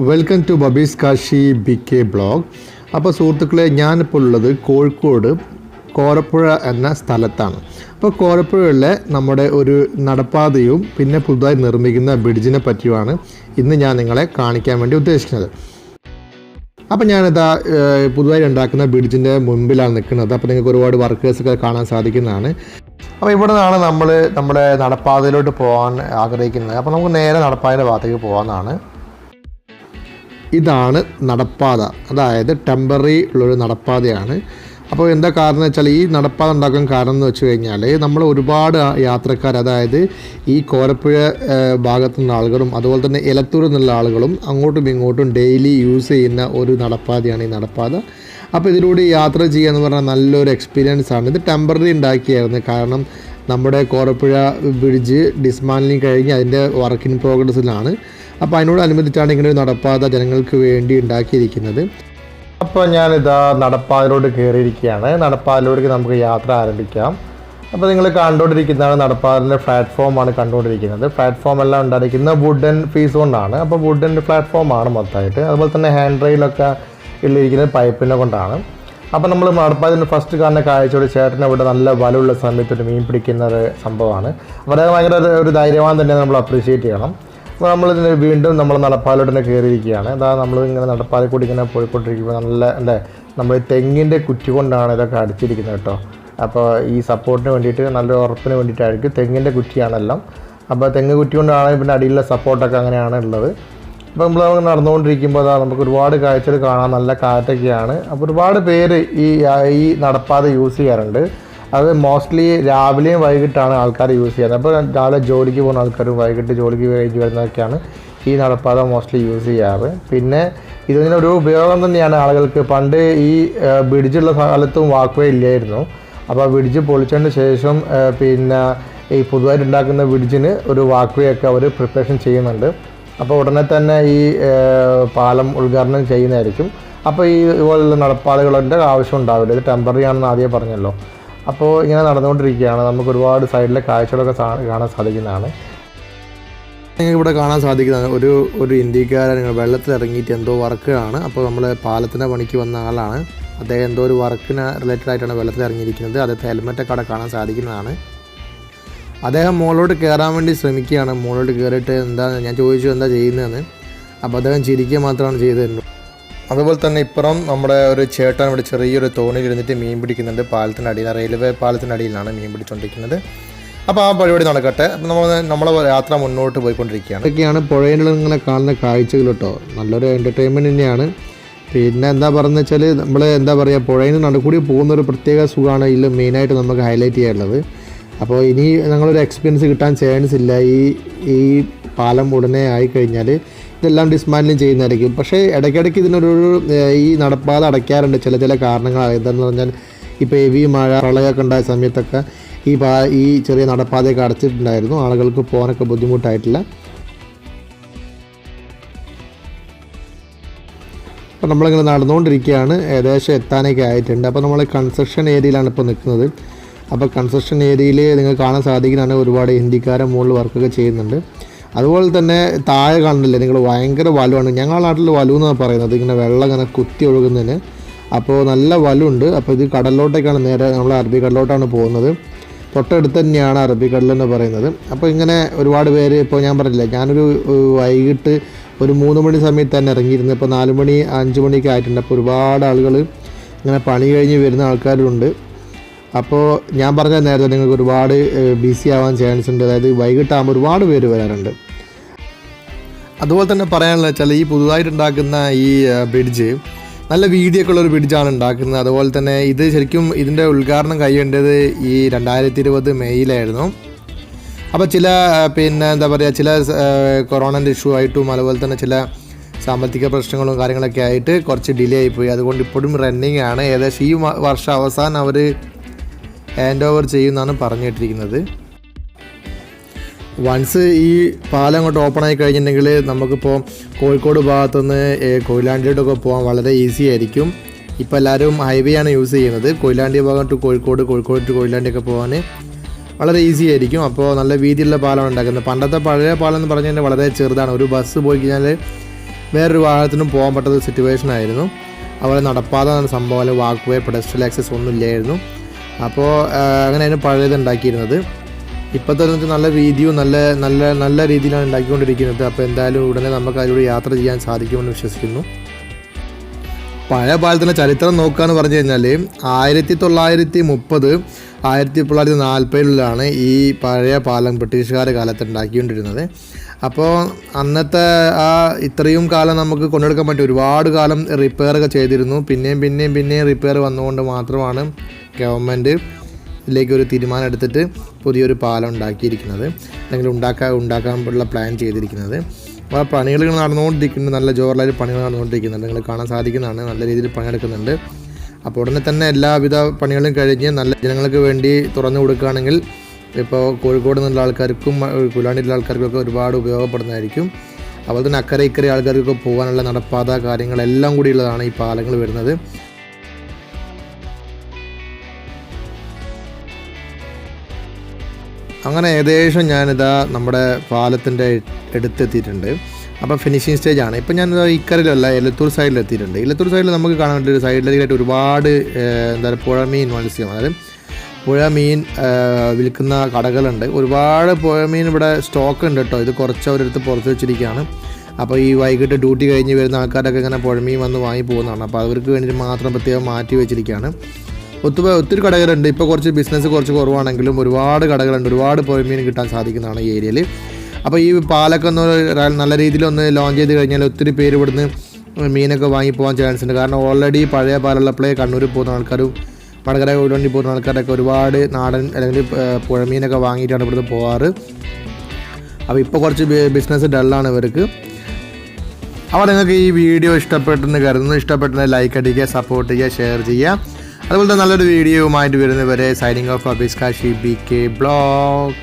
Welcome to Babis Kashi B K blog അപ്പോൾ സുഹൃത്തുക്കളെ ഞാനിപ്പോൾ ഉള്ളത് കോഴിക്കോട് കോരപ്പുഴ എന്ന സ്ഥലത്താണ്. അപ്പോൾ കോരപ്പുഴയിലെ നമ്മുടെ ഒരു നടപ്പാതയും പിന്നെ പുതുതായി നിർമ്മിക്കുന്ന ബ്രിഡ്ജിനെ പറ്റിയുമാണ് ഇന്ന് ഞാൻ നിങ്ങളെ കാണിക്കാൻ വേണ്ടി ഉദ്ദേശിക്കുന്നത്. അപ്പോൾ ഞാനിതാ പുതുതായി ഉണ്ടാക്കുന്ന ബ്രിഡ്ജിന്റെ മുമ്പിലാണ് നിൽക്കുന്നത്. അപ്പോൾ നിങ്ങൾക്ക് ഒരുപാട് വർക്കേഴ്സൊക്കെ കാണാൻ സാധിക്കുന്നതാണ്. അപ്പോൾ ഇവിടെ നിന്നാണ് നമ്മൾ നമ്മുടെ നടപ്പാതയിലോട്ട് പോകാൻ ആഗ്രഹിക്കുന്നത്. അപ്പോൾ നമുക്ക് നേരെ നടപ്പാതയുടെ ഭാഗത്തേക്ക് പോകാമെന്നാണ് ഇതാണ് നടപ്പാത. അതായത് ടെമ്പററി ഉള്ളൊരു നടപ്പാതയാണ്. അപ്പോൾ എന്താ കാരണം വെച്ചാൽ ഈ നടപ്പാത ഉണ്ടാക്കാൻ കാരണം എന്ന് വെച്ച് കഴിഞ്ഞാൽ നമ്മൾ ഒരുപാട് യാത്രക്കാർ അതായത് ഈ കോരപ്പുഴ ഭാഗത്തു നിന്നുള്ള ആളുകളും അതുപോലെ തന്നെ എലത്തൂർ നിന്നുള്ള ആളുകളും അങ്ങോട്ടും ഇങ്ങോട്ടും ഡെയിലി യൂസ് ചെയ്യുന്ന ഒരു നടപ്പാതയാണ് ഈ നടപ്പാത. അപ്പോൾ ഇതിലൂടെ യാത്ര ചെയ്യുക എന്ന് പറഞ്ഞാൽ നല്ലൊരു എക്സ്പീരിയൻസ് ആണ്. ഇത് ടെമ്പററി ഉണ്ടാക്കിയായിരുന്നു. കാരണം നമ്മുടെ കോരപ്പുഴ ബ്രിഡ്ജ് ഡിസ്മാൻലിങ് കഴിഞ്ഞ് അതിന്റെ വർക്ക് ഇൻ പ്രോഗ്രസ്സിലാണ് അപ്പോൾ അതിനോടനുബന്ധിച്ചാണ് ഇങ്ങനെ ഒരു നടപ്പാത ജനങ്ങൾക്ക് വേണ്ടി ഉണ്ടാക്കിയിരിക്കുന്നത്. അപ്പോൾ ഞാനിതാ നടപ്പാതയിലോട്ട് കയറിയിരിക്കുകയാണ് നടപ്പാതയിലോട്ട് നമുക്ക് യാത്ര ആരംഭിക്കാം. അപ്പോൾ നിങ്ങൾ കണ്ടുകൊണ്ടിരിക്കുന്നതാണ് നടപ്പാതിന്റെ പ്ലാറ്റ്ഫോമാണ് കണ്ടുകൊണ്ടിരിക്കുന്നത്. പ്ലാറ്റ്ഫോം എല്ലാം ഉണ്ടായിരിക്കുന്ന വുഡൻ പീസ് കൊണ്ടാണ്. അപ്പോൾ വുഡൻ പ്ലാറ്റ്ഫോമാണ് മൊത്തമായിട്ട്. അതുപോലെ തന്നെ ഹാൻഡ് റെയിലൊക്കെ ഉള്ളിരിക്കുന്നത് പൈപ്പിനെ കൊണ്ടാണ്. അപ്പോൾ നമ്മൾ നടപ്പാതിന്റെ ഫസ്റ്റ് കാണുന്ന കാഴ്ചയോട് ചേട്ടൻ ഇവിടെ നല്ല വലുള്ള സമയത്ത് ഒരു മീൻ പിടിക്കുന്ന ഒരു സംഭവമാണ്. വളരെ ഭയങ്കര ഒരു- ധൈര്യവാൻ തന്നെ നമ്മൾ അപ്രീഷിയേറ്റ് ചെയ്യണം. നമ്മൾ വീണ്ടും നമ്മൾ നടപ്പാലോട്ട് തന്നെ കയറിയിരിക്കുകയാണ് അതാ നമ്മൾ ഇങ്ങനെ നടപ്പാലിൽ കൂടി ഇങ്ങനെ പോയിക്കൊണ്ടിരിക്കുമ്പോൾ നല്ല അല്ലേ നമ്മൾ തെങ്ങിന്റെ കുറ്റി കൊണ്ടാണ് ഇതൊക്കെ അടിച്ചിരിക്കുന്നത് കേട്ടോ. അപ്പോൾ ഈ സപ്പോർട്ടിന് വേണ്ടിയിട്ട് നല്ല ഉറപ്പിന് വേണ്ടിയിട്ടായിരിക്കും തെങ്ങിന്റെ കുറ്റിയാണെല്ലാം. അപ്പോൾ തെങ്ങ് കുറ്റി കൊണ്ടാണ് പിന്നെ അടിയിലെ സപ്പോർട്ടൊക്കെ അങ്ങനെയാണ് ഉള്ളത്. അപ്പോൾ നമ്മൾ നടന്നുകൊണ്ടിരിക്കുമ്പോൾ അതാ നമുക്ക് ഒരുപാട് കാഴ്ചകൾ കാണാൻ നല്ല കാറ്റൊക്കെയാണ്. അപ്പോൾ ഒരുപാട് പേര് ഈ ഈ നടപ്പാത യൂസ് ചെയ്യാറുണ്ട്. അത് മോസ്റ്റ്ലി രാവിലെയും വൈകിട്ടാണ് ആൾക്കാർ യൂസ് ചെയ്യുന്നത്. അപ്പോൾ രാവിലെ ജോലിക്ക് പോകുന്ന ആൾക്കാരും വൈകിട്ട് ജോലിക്ക് കഴിഞ്ഞ് വരുന്നതൊക്കെയാണ് ഈ നടപ്പാത മോസ്റ്റ്ലി യൂസ് ചെയ്യാറ്. പിന്നെ ഇതിങ്ങനെ ഒരു ഉപയോഗം തന്നെയാണ് ആളുകൾക്ക്. പണ്ട് ഈ ബ്രിഡ്ജുള്ള സ്ഥലത്തും വാക്ക് വേ ഇല്ലായിരുന്നു. അപ്പോൾ ബ്രിഡ്ജ് പൊളിച്ചതിന് ശേഷം പിന്നെ ഈ പുതുതായിട്ട് ഉണ്ടാക്കുന്ന ബ്രിഡ്ജിന് ഒരു വാക്ക് വേ ഒക്കെ അവർ പ്രിപ്പറേഷൻ ചെയ്യുന്നുണ്ട്. അപ്പോൾ ഉടനെ തന്നെ ഈ പാലം ഉദ്ഘാടനം ചെയ്യുന്നതായിരിക്കും. അപ്പോൾ ഈ ഇതുപോലുള്ള നടപ്പാതകളുടെ ആവശ്യം ഉണ്ടാവില്ല. ഇത് ടെമ്പററി ആണെന്ന് ആദ്യം പറഞ്ഞല്ലോ. അപ്പോൾ ഇങ്ങനെ നടന്നുകൊണ്ടിരിക്കുകയാണ്. നമുക്ക് ഒരുപാട് സൈഡിലെ കാഴ്ചകളൊക്കെ കാണാൻ സാധിക്കുന്നതാണ്. നിങ്ങൾക്ക് ഇവിടെ കാണാൻ സാധിക്കുന്നത് ഒരു ഒരു ഇന്ത്യക്കാരൻ വെള്ളത്തിൽ ഇറങ്ങിയിട്ട് എന്തോ വർക്കാണ്. അപ്പോൾ നമ്മൾ പാലത്തിന്റെ പണിക്ക് വന്ന ആളാണ്. അദ്ദേഹം എന്തോ ഒരു വർക്കിന് റിലേറ്റഡ് ആയിട്ടാണ് വെള്ളത്തിൽ ഇറങ്ങിയിരിക്കുന്നത്. അദ്ദേഹത്തെ ഹെൽമെറ്റൊക്കെ അവിടെ കാണാൻ സാധിക്കുന്നതാണ്. അദ്ദേഹം മുകളിലോട്ട് കയറാൻ വേണ്ടി ശ്രമിക്കുകയാണ്. മുകളിലോട്ട് കയറിയിട്ട് എന്താ ഞാൻ ചോദിച്ചു എന്താ ചെയ്യുന്നതെന്ന്. അപ്പോൾ അദ്ദേഹം ചിരിക്കുക മാത്രമാണ് ചെയ്തത് അതുപോലെ തന്നെ ഇപ്പുറം നമ്മുടെ ഒരു ചേട്ടൻ ഇവിടെ ചെറിയൊരു തോണിയിൽ ഇരുന്നിട്ട് മീൻ പിടിക്കുന്നുണ്ട്. പാലത്തിന്റെ അടിയിൽ റെയിൽവേ പാലത്തിന്റെ അടിയിലാണ് മീൻ പിടിച്ചുകൊണ്ടിരിക്കുന്നത് അപ്പോൾ ആ പരിപാടി നടക്കട്ടെ. അപ്പോൾ നമ്മൾ നമ്മളെ യാത്ര മുന്നോട്ട് പോയിക്കൊണ്ടിരിക്കുകയാണ്. ഇതൊക്കെയാണ് പുഴയിൽ ഇങ്ങനെ കാണുന്ന കാഴ്ചകൾ കേട്ടോ. നല്ലൊരു എന്റർടൈൻമെന്റ് തന്നെയാണ്. പിന്നെ എന്താ പറയുന്നത് വെച്ചാൽ നമ്മൾ എന്താ പറയുക പുഴയിൽ നടുക്കൂടി പോകുന്ന ഒരു പ്രത്യേക സുഖമാണ് ഇതിൽ മെയിനായിട്ട് നമുക്ക് ഹൈലൈറ്റ് ചെയ്യാനുള്ളത്. അപ്പോൾ ഇനി ഞങ്ങളൊരു എക്സ്പീരിയൻസ് കിട്ടാൻ ചാൻസ് ഇല്ല. ഈ ഈ പാലം ഉടനെ ആയിക്കഴിഞ്ഞാൽ ഇതെല്ലാം ഡിസ്മാൻഡിലും ചെയ്യുന്നതായിരിക്കും. പക്ഷേ ഇടയ്ക്കിടയ്ക്ക് ഇതിനൊരു ഈ നടപ്പാത അടയ്ക്കാറുണ്ട്. ചില ചില കാരണങ്ങൾ എന്താണെന്ന് പറഞ്ഞാൽ ഇപ്പോൾ ഹെവി മഴ പ്രളയമൊക്കെ ഉണ്ടായ സമയത്തൊക്കെ ഈ പാ ഈ ചെറിയ നടപ്പാതയൊക്കെ അടച്ചിട്ടുണ്ടായിരുന്നു. ആളുകൾക്ക് പോകാനൊക്കെ ബുദ്ധിമുട്ടായിട്ടില്ല. അപ്പോൾ നമ്മളിങ്ങനെ നടന്നുകൊണ്ടിരിക്കുകയാണ്. ഏകദേശം എത്താനൊക്കെ ആയിട്ടുണ്ട്. അപ്പോൾ നമ്മൾ കൺസ്ട്രക്ഷൻ ഏരിയയിലാണ് ഇപ്പോൾ നിൽക്കുന്നത്. അപ്പോൾ കൺസ്ട്രക്ഷൻ ഏരിയയിൽ നിങ്ങൾ കാണാൻ സാധിക്കുന്നതാണ് ഒരുപാട് ഹിന്ദിക്കാരെ മുകളിൽ വർക്കൊക്കെ ചെയ്യുന്നുണ്ട്. അതുപോലെ തന്നെ താഴെ കാണുന്നില്ലേ? നിങ്ങൾ ഭയങ്കര വലുവാണ്. ഞങ്ങളുടെ നാട്ടിൽ വലു എന്നാണ് പറയുന്നത്. ഇങ്ങനെ വെള്ളം ഇങ്ങനെ കുത്തി ഒഴുകുന്നതിന്. അപ്പോൾ നല്ല വലുണ്ട്. അപ്പോൾ ഇത് കടലിലോട്ടേക്കാണ് നേരെ നമ്മൾ അറബിക്കടലിലോട്ടാണ് പോകുന്നത്. തൊട്ടടുത്ത് തന്നെയാണ് അറബിക്കടൽ എന്ന് പറയുന്നത്. അപ്പോൾ ഇങ്ങനെ ഒരുപാട് പേര് ഇപ്പോൾ ഞാൻ പറഞ്ഞില്ല ഞാനൊരു വൈകിട്ട് ഒരു മൂന്ന് മണി സമയത്ത് തന്നെ ഇറങ്ങിയിരുന്നു. ഇപ്പോൾ നാല് മണി അഞ്ച് മണിയൊക്കെ ആയിട്ടുണ്ട്. അപ്പോൾ ഒരുപാട് ആളുകൾ ഇങ്ങനെ പണി കഴിഞ്ഞ് വരുന്ന ആൾക്കാരുണ്ട്. അപ്പോൾ ഞാൻ പറഞ്ഞ നേരത്തെ നിങ്ങൾക്ക് ഒരുപാട് ബിസി ആവാൻ ചാൻസ് ഉണ്ട്. അതായത് വൈകിട്ടാകുമ്പോൾ ഒരുപാട് പേര് വരാറുണ്ട്. അതുപോലെ തന്നെ പറയാനുള്ള വെച്ചാൽ ഈ പുതുതായിട്ട് ഉണ്ടാക്കുന്ന ഈ ബ്രിഡ്ജ് നല്ല വീതിയൊക്കെ ഉള്ള ഒരു ബ്രിഡ്ജാണ് ഉണ്ടാക്കുന്നത്. അതുപോലെ തന്നെ ഇത് ശരിക്കും ഇതിന്റെ ഉദ്ഘാടനം കഴിയേണ്ടത് ഈ രണ്ടായിരത്തി ഇരുപത് മെയ്യിലായിരുന്നു അപ്പോൾ ചില പിന്നെ എന്താ പറയുക ചില കൊറോണന്റെ ഇഷ്യൂ ആയിട്ടും അതുപോലെ തന്നെ ചില സാമ്പത്തിക പ്രശ്നങ്ങളും കാര്യങ്ങളൊക്കെ ആയിട്ട് കുറച്ച് ഡിലേ ആയിപ്പോയി അതുകൊണ്ട് ഇപ്പോഴും റണ്ണിങ് ആണ്. ഏകദേശം ഈ വർഷം അവസാനം അവർ ഹാൻഡ് ഓവർ ചെയ്യുമെന്നാണ് പറഞ്ഞിട്ടിരിക്കുന്നത്. വൺസ് ഈ പാലം അങ്ങോട്ട് ഓപ്പൺ ആയി കഴിഞ്ഞിട്ടുണ്ടെങ്കിൽ നമുക്കിപ്പോൾ കോഴിക്കോട് ഭാഗത്തുനിന്ന് കൊയിലാണ്ടിയോട്ടൊക്കെ പോകാൻ വളരെ ഈസി ആയിരിക്കും. ഇപ്പോൾ എല്ലാവരും ഹൈവേ ആണ് യൂസ് ചെയ്യുന്നത്. കൊയിലാണ്ടി ഭാഗം ടു കോഴിക്കോട് കോഴിക്കോട് ടു കൊയിലാണ്ടിയൊക്കെ പോകാൻ വളരെ ഈസി ആയിരിക്കും. അപ്പോൾ നല്ല വീതിയുള്ള പാലമാണ് ഉണ്ടാക്കുന്നത്. പണ്ടത്തെ പഴയ പാലം എന്ന് പറഞ്ഞു കഴിഞ്ഞാൽ വളരെ ചെറുതാണ്. ഒരു ബസ് പോയി കഴിഞ്ഞാൽ വേറൊരു വാഹനത്തിനും പോകാൻ പറ്റാത്ത സിറ്റുവേഷൻ ആയിരുന്നു. അതുപോലെ നടപ്പാത സംഭവം. വാക്ക് വേ പെഡസ്ട്രൽ ആക്സസ് ഒന്നും ഇല്ലായിരുന്നു അപ്പോൾ അങ്ങനെയാണ് പഴയത് ഉണ്ടാക്കിയിരുന്നത്. ഇപ്പോഴത്തെ വെച്ചാൽ നല്ല വീതിയും നല്ല നല്ല നല്ല രീതിയിലാണ് ഉണ്ടാക്കിക്കൊണ്ടിരിക്കുന്നത്. അപ്പോൾ എന്തായാലും ഉടനെ നമുക്ക് അതിലൂടെ യാത്ര ചെയ്യാൻ സാധിക്കുമെന്ന് വിശ്വസിക്കുന്നു. പഴയ പാലത്തിന്റെ ചരിത്രം നോക്കുകയെന്ന് പറഞ്ഞു കഴിഞ്ഞാൽ ആയിരത്തി തൊള്ളായിരത്തി മുപ്പത് ആയിരത്തി തൊള്ളായിരത്തി നാൽപ്പതിലാണ് ഈ പഴയ പാലം ബ്രിട്ടീഷുകാർ കാലത്ത് ഉണ്ടാക്കിക്കൊണ്ടിരുന്നത്. അപ്പോൾ അന്നത്തെ ആ ഇത്രയും കാലം നമുക്ക് കൊണ്ടെടുക്കാൻ പറ്റും ഒരുപാട് കാലം റിപ്പയറൊക്കെ ചെയ്തിരുന്നു. പിന്നെയും പിന്നെയും പിന്നെയും റിപ്പയർ വന്നുകൊണ്ട് മാത്രമാണ് ഗവൺമെന്റ് ഇതിലേക്ക് ഒരു തീരുമാനം എടുത്തിട്ട് പുതിയൊരു പാലം ഉണ്ടാക്കിയിരിക്കുന്നത്. അല്ലെങ്കിൽ ഉണ്ടാക്കാൻ ഉണ്ടാക്കാനുള്ള പ്ലാൻ ചെയ്തിരിക്കുന്നത്. അപ്പോൾ ആ പണികൾ നടന്നുകൊണ്ടിരിക്കുന്നുണ്ട്. നല്ല ജോറിലായിട്ട് പണികൾ നടന്നുകൊണ്ടിരിക്കുന്നുണ്ട്. നിങ്ങൾ കാണാൻ സാധിക്കുന്നതാണ്. നല്ല രീതിയിൽ പണിയെടുക്കുന്നുണ്ട്. അപ്പോൾ ഉടനെ തന്നെ എല്ലാവിധ പണികളും കഴിഞ്ഞ് നല്ല ജനങ്ങൾക്ക് വേണ്ടി തുറന്നു കൊടുക്കുകയാണെങ്കിൽ ഇപ്പോൾ കോഴിക്കോട് നിന്നുള്ള ആൾക്കാർക്കും കുലാണ്ടിലുള്ള ആൾക്കാർക്കൊക്കെ ഒരുപാട് ഉപയോഗപ്പെടുന്നതായിരിക്കും. അതുപോലെ തന്നെ അക്കരെ ഇക്കരെ ആൾക്കാർക്കൊക്കെ പോകാനുള്ള നടപ്പാത കാര്യങ്ങളെല്ലാം കൂടിയുള്ളതാണ് ഈ പാലങ്ങൾ വരുന്നത്. അങ്ങനെ ഏകദേശം ഞാനിതാ നമ്മുടെ പാലത്തിന്റെ അടുത്തെത്തിയിട്ടുണ്ട് അപ്പം ഫിനിഷിങ് സ്റ്റേജ് ആണ്. ഇപ്പം ഞാൻ ഇക്കരയിലല്ല എലത്തൂർ സൈഡിൽ എത്തിയിട്ടുണ്ട്. എലത്തൂർ സൈഡിൽ നമുക്ക് കാണാൻ വേണ്ടി ഒരു സൈഡിലായിട്ട് ഒരുപാട് എന്താ പറയുക പുഴ മീൻ മത്സ്യം. അതായത് പുഴ മീൻ വിൽക്കുന്ന കടകളുണ്ട്. ഒരുപാട് പുഴ മീൻ ഇവിടെ സ്റ്റോക്ക് ഉണ്ട് കേട്ടോ. ഇത് കുറച്ച് അവരെടുത്ത് പുറത്ത് വെച്ചിരിക്കുകയാണ്. അപ്പോൾ ഈ വൈകിട്ട് ഡ്യൂട്ടി കഴിഞ്ഞ് വരുന്ന ആൾക്കാരൊക്കെ ഇങ്ങനെ പുഴമീൻ വന്ന് വാങ്ങി പോകുന്നതാണ്. അപ്പോൾ അവർക്ക് വേണ്ടിയിട്ട് മാത്രം പ്രത്യേകം മാറ്റി വെച്ചിരിക്കുകയാണ്. ഒത്തിരി ഒത്തിരി കടകളുണ്ട്. ഇപ്പോൾ കുറച്ച് ബിസിനസ് കുറച്ച് കുറവാണെങ്കിലും ഒരുപാട് കടകളുണ്ട്. ഒരുപാട് പുഴമീൻ കിട്ടാൻ സാധിക്കുന്നതാണ് ഈ ഏരിയയിൽ അപ്പോൾ ഈ പാലൊക്കെ ഒന്ന് നല്ല രീതിയിൽ ഒന്ന് ലോഞ്ച് ചെയ്ത് കഴിഞ്ഞാൽ ഒത്തിരി പേര് ഇവിടുന്ന് മീനൊക്കെ വാങ്ങി പോകാൻ ചാൻസ് ഉണ്ട്. കാരണം ഓൾറെഡി പഴയ പാലുള്ളപ്പോഴേ കണ്ണൂർ പോകുന്ന ആൾക്കാരും വടകര ഉടണ്ടി പോകുന്ന ആൾക്കാരൊക്കെ ഒരുപാട് നാടൻ അല്ലെങ്കിൽ പുഴമീനൊക്കെ വാങ്ങിയിട്ടാണ് ഇവിടുന്ന് പോകാറ്. അപ്പോൾ ഇപ്പോൾ കുറച്ച് ബിസിനസ് ഡള്ളാണ് ഇവർക്ക്. അപ്പോൾ നിങ്ങൾക്ക് ഈ വീഡിയോ ഇഷ്ടപ്പെട്ടെന്ന് കരുതുന്നു. ഇഷ്ടപ്പെട്ടെന്ന് ലൈക്ക് അടിക്കുക സപ്പോർട്ട് ചെയ്യുക ഷെയർ ചെയ്യുക. അതുപോലെ തന്നെ നല്ലൊരു വീഡിയോയുമായിട്ട് വരുന്നവരെ സൈനിങ് ഓഫ് അബിസ്കാഷി ബി കെ ബ്ലോഗ്